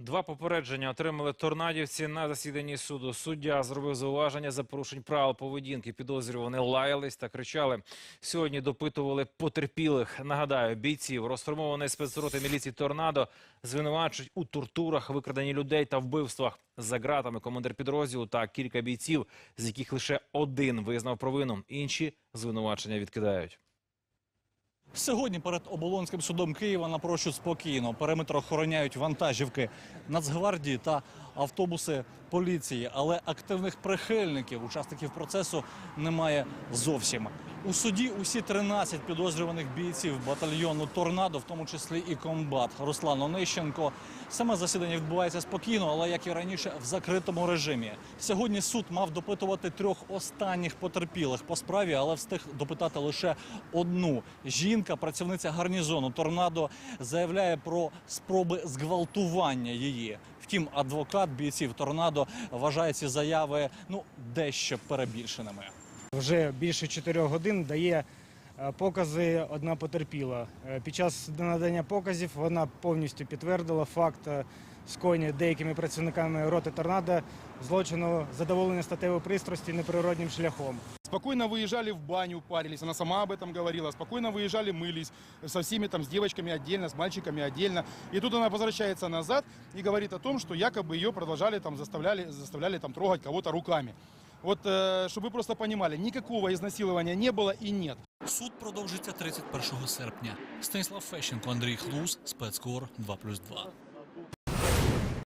Два попередження отримали торнадівці на засіданні суду. Суддя зробив зауваження за порушень правил поведінки. Підозрювані лаялись та кричали. Сьогодні допитували потерпілих. Нагадаю, бійців розформованої спецроти міліції «Торнадо» звинувачують у тортурах, викраденні людей та вбивствах. За ґратами командир підрозділу та кілька бійців, з яких лише один визнав провину. Інші звинувачення відкидають. Сьогодні перед оболонським судом Києва напрочуд спокійно. Периметр охороняють вантажівки Нацгвардії та автобуси поліції. Але активних прихильників, учасників процесу немає зовсім. У суді усі 13 підозрюваних бійців батальйону Торнадо, в тому числі і комбат Руслан Онищенко. Саме засідання відбувається спокійно, але як і раніше, в закритому режимі. Сьогодні суд мав допитувати трьох останніх потерпілих по справі, але встиг допитати лише одну. Жінка, працівниця гарнізону Торнадо, заявляє про спроби зґвалтування її. Втім, адвокат бійців Торнадо вважає ці заяви ну дещо перебільшеними. Вже більше 4 годин дає е, покази одна потерпіла. Е, Під час надання показів вона повністю підтвердила факт е, скоєння деякими працівниками роти торнадо злочину задоволення статевої пристрасті неприродним шляхом. Спокойно выезжали в баню, парились, она сама об этом говорила. Спокойно выезжали, мылись со всеми там, с девочками отдельно, с мальчиками отдельно. И тут она возвращается назад и говорит о том, что якобы ее продолжали там, заставляли, заставляли там трогать кого-то руками. Вот, э, чтобы вы просто понимали, никакого изнасилования не было и нет. Суд продовжиться 31 серпня. Станіслав Фещенко, Андрій Хлус, спецкор 2+,2.